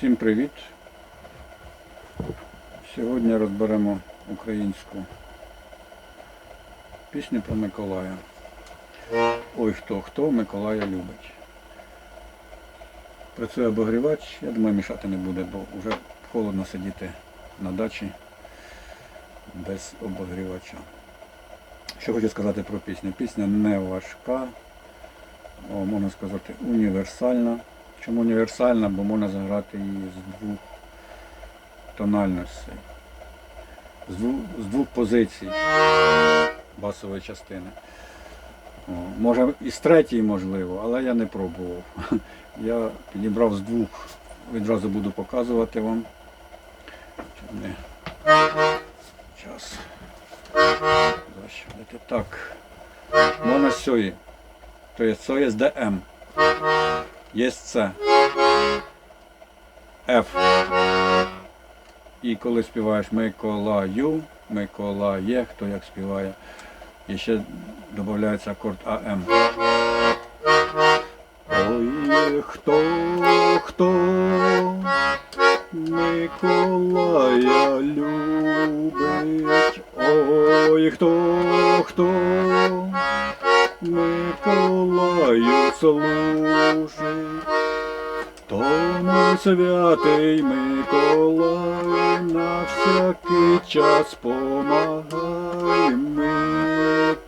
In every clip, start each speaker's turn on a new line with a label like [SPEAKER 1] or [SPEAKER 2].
[SPEAKER 1] Всім привіт! Сьогодні розберемо українську пісню про Миколая. Ой, хто хто Миколая любить. Працює обогрівач, я думаю, мішати не буде, бо вже холодно сидіти на дачі без обогрівача. Що хочу сказати про пісню. Пісня не важка, можна сказати, універсальна. Чому універсальна? Бо можна заграти її з двох тональностей, з двох, з двох позицій басової частини. О, може і з третьої можливо, але я не пробував. Я підібрав з двох, відразу буду показувати вам. Не час. Так. Можна з цієї. Тобто це з ДМ. Є С. Ф. І коли співаєш Миколаю, Миколає, хто як співає, і ще додається акорд АМ. Ой, хто, хто Миколая любить, ой, хто, хто Миколаю служить, святий Миколай на всякий час помагай Миколаю.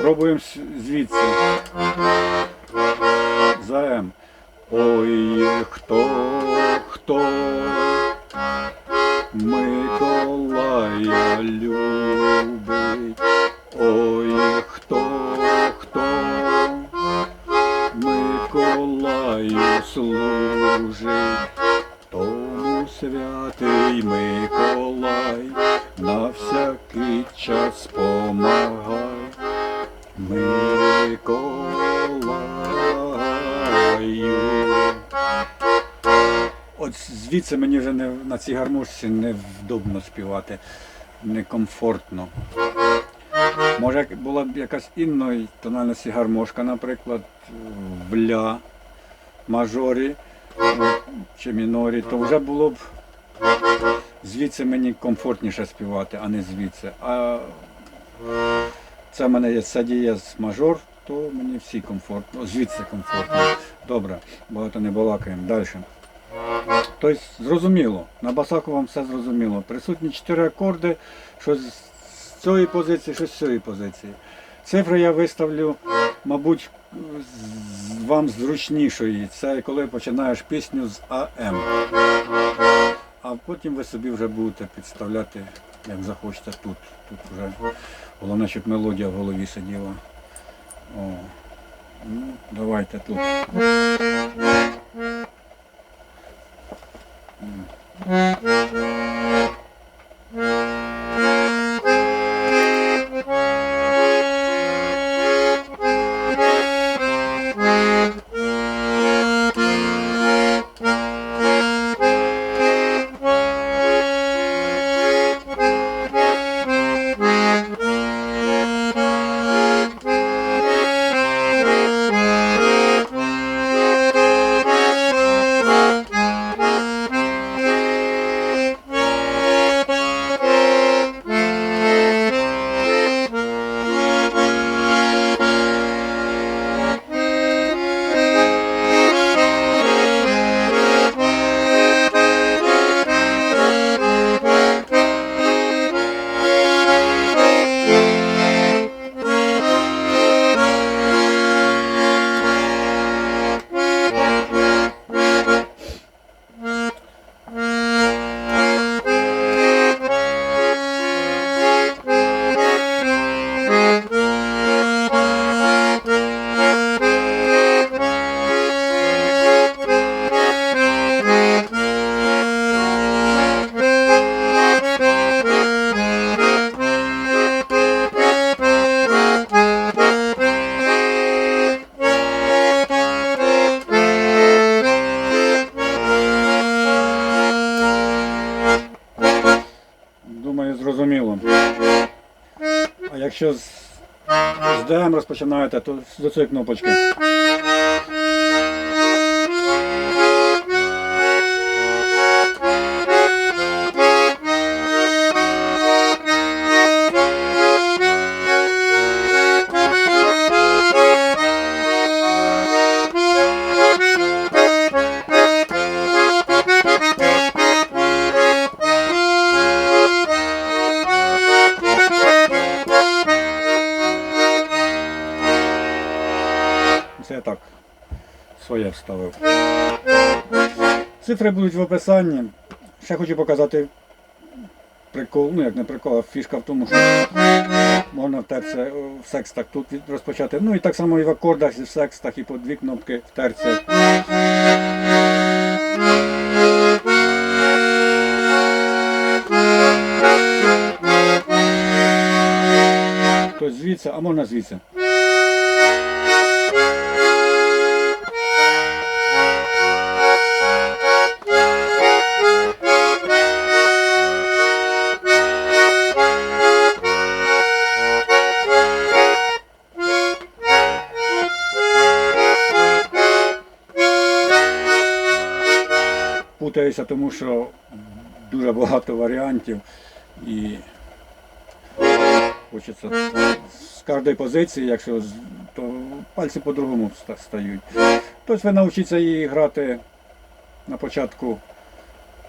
[SPEAKER 1] Пробуємо звідси. За М. Ой, хто, хто Миколая любить. Ой, Миколаю служить. Тому святий Миколай на всякий час помагай. Миколаю. От звідси мені вже не, на цій гармошці невдобно співати, некомфортно. Може була б якась інної тональності гармошка, наприклад, в ля мажорі ну, чи мінорі, то вже було б звідси мені комфортніше співати, а не звідси. А це в мене є садієз мажор, то мені всі комфортно, звідси комфортно. Добре, багато не балакаємо. Далі. Тобто зрозуміло, на басаку вам все зрозуміло. Присутні чотири акорди, щось цієї позиції, щось з цієї позиції. Цифри я виставлю, мабуть, вам зручнішої. Це коли починаєш пісню з АМ. А потім ви собі вже будете підставляти, як захочете тут. Тут вже головне, щоб мелодія в голові сиділа. О. Ну, давайте тут. Якщо з ДМ розпочинаєте, то до цієї кнопочки. Це я так своє вставив. Цифри будуть в описанні. Ще хочу показати прикол, ну як не прикол, а фішка в тому, що можна втерся в секстах тут розпочати. Ну і так само і в акордах, і в секстах, і по дві кнопки втерся. Тобто звідси, а можна звідси. Путаюся, тому що дуже багато варіантів і хочеться з кожної позиції, якщо то пальці по-другому стають. Тобто ви навчіться її грати на початку,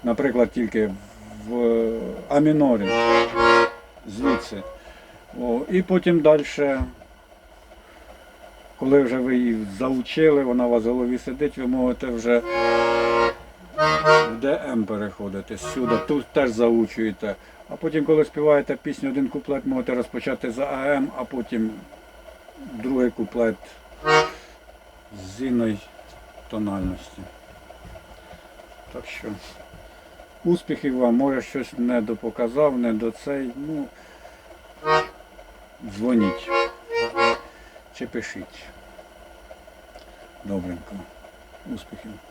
[SPEAKER 1] наприклад, тільки в А мінорі, звідси. О, і потім далі, коли вже ви її заучили, вона у вас в голові сидить, ви можете вже в ДМ переходити сюди, тут теж заучуєте. А потім, коли співаєте пісню один куплет, можете розпочати за АМ, а потім другий куплет з інної тональності. Так що успіхів вам, може щось не допоказав, не до цей. Ну, дзвоніть чи пишіть. Добренько. Успіхів.